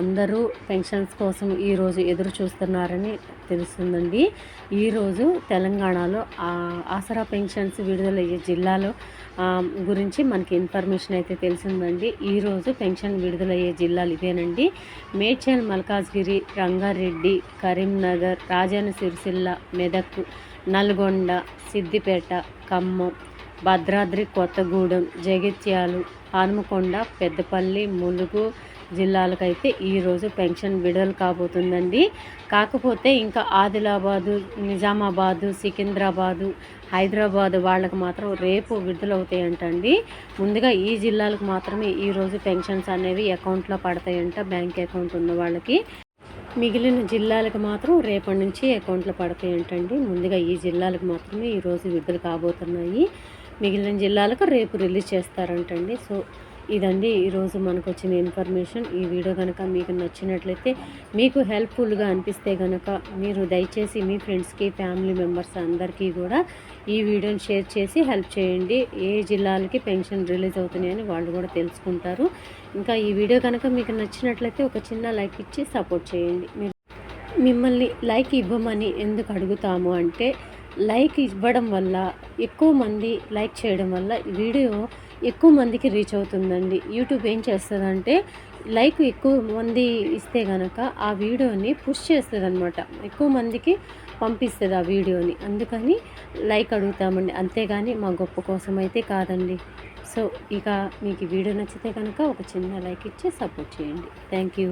అందరూ పెన్షన్స్ కోసం ఈరోజు ఎదురు చూస్తున్నారని తెలుస్తుందండి. ఈరోజు తెలంగాణలో ఆసరా పెన్షన్స్ విడుదలయ్యే జిల్లాలో గురించి మనకి ఇన్ఫర్మేషన్ అయితే తెలిసిందండి. ఈరోజు పెన్షన్ విడుదలయ్యే జిల్లాలు ఇవేనండి. మేడ్చల్ మల్కాజ్గిరి రంగారెడ్డి కరీంనగర్ రాజన్న సిరిసిల్ల మెదక్ నల్గొండ సిద్దిపేట ఖమ్మం భద్రాద్రి కొత్తగూడెం జగిత్యాలు హనుమకొండ పెద్దపల్లి ములుగు జిల్లాలకైతే ఈరోజు పెన్షన్ విడుదల కాబోతుందండి. కాకపోతే ఇంకా ఆదిలాబాదు నిజామాబాదు సికింద్రాబాదు హైదరాబాద్ వాళ్ళకి మాత్రం రేపు విడుదలవుతాయంటండి. ముందుగా ఈ జిల్లాలకు మాత్రమే ఈరోజు పెన్షన్స్ అనేవి అకౌంట్లో పడతాయంట బ్యాంక్ అకౌంట్ ఉన్న వాళ్ళకి. మిగిలిన జిల్లాలకు మాత్రం రేపటి నుంచి అకౌంట్లో పడతాయంటండి. ముందుగా ఈ జిల్లాలకు మాత్రమే ఈరోజు విడుదల కాబోతున్నాయి. మిగిలిన జిల్లాలకు రేపు రిలీజ్ చేస్తారంటండి. సో ఇదండి ఈరోజు మనకు వచ్చిన ఇన్ఫర్మేషన్. ఈ వీడియో కనుక మీకు నచ్చినట్లయితే మీకు హెల్ప్ఫుల్గా అనిపిస్తే కనుక మీరు దయచేసి మీ ఫ్రెండ్స్కి ఫ్యామిలీ మెంబర్స్ అందరికీ కూడా ఈ వీడియోని షేర్ చేసి హెల్ప్ చేయండి. ఏ జిల్లాలకి పెన్షన్ రిలీజ్ అవుతున్నాయని వాళ్ళు కూడా తెలుసుకుంటారు. ఇంకా ఈ వీడియో కనుక మీకు నచ్చినట్లయితే ఒక చిన్న లైక్ ఇచ్చి సపోర్ట్ చేయండి. మీరు మిమ్మల్ని లైక్ ఇవ్వమని ఎందుకు అడుగుతాము అంటే లైక్ ఇవ్వడం వల్ల ఎక్కువ మంది లైక్ చేయడం వల్ల వీడియో ఎక్కువ మందికి రీచ్ అవుతుందండి. యూట్యూబ్ ఏం చేస్తుందంటే లైక్ ఎక్కువ మంది ఇస్తే కనుక ఆ వీడియోని పుష్ చేస్తుంది అనమాట ఎక్కువ మందికి పంపిస్తుంది ఆ వీడియోని. అందుకని లైక్ అడుగుతామండి. అంతేగాని మా గొప్ప కోసం అయితే కాదండి. సో ఇక మీకు వీడియో నచ్చితే కనుక ఒక చిన్న లైక్ ఇచ్చి సపోర్ట్ చేయండి. Thank you.